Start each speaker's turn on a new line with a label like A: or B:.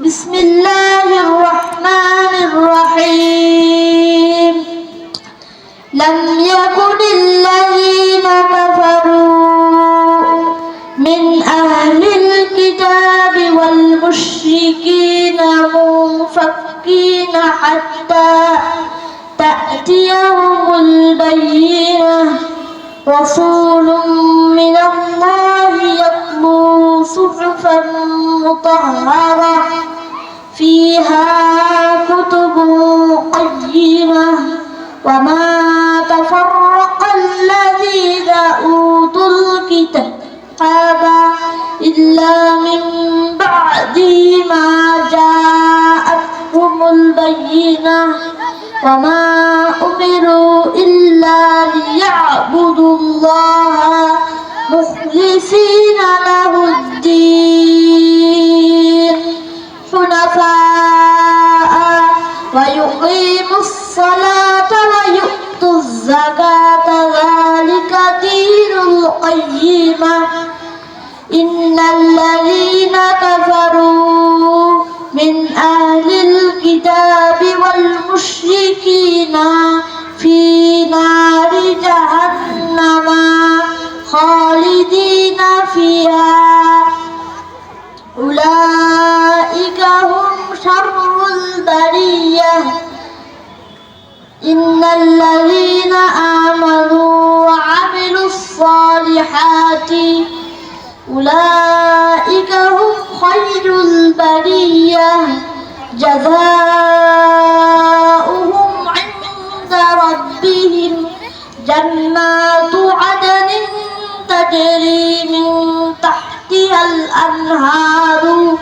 A: بسم الله الرحمن الرحيم. لم يكن الذين كفروا من أهل الكتاب والمشركين منفكين حتى تأتيهم البينة. رسول من الله يتلو صحفا مطهرة فيها كتب قيمة. وما تفرق الذين أوتوا الكتاب إلا من بعد ما جاءتهم البينة. وما أمروا إلا ليعبدوا الله مخلصين له الدين. ويقيموا الصلاة ويؤتوا الزكاة. ذلك دين القيمة إن الذين كفروا من أهل الكتاب والمشركين في نار جهنم خالدين فيها إن الذين آمنوا وعملوا الصالحات أولئك هم خير البرية. جزاؤهم عند ربهم جنات عدن تجري من تحتها الأنهار.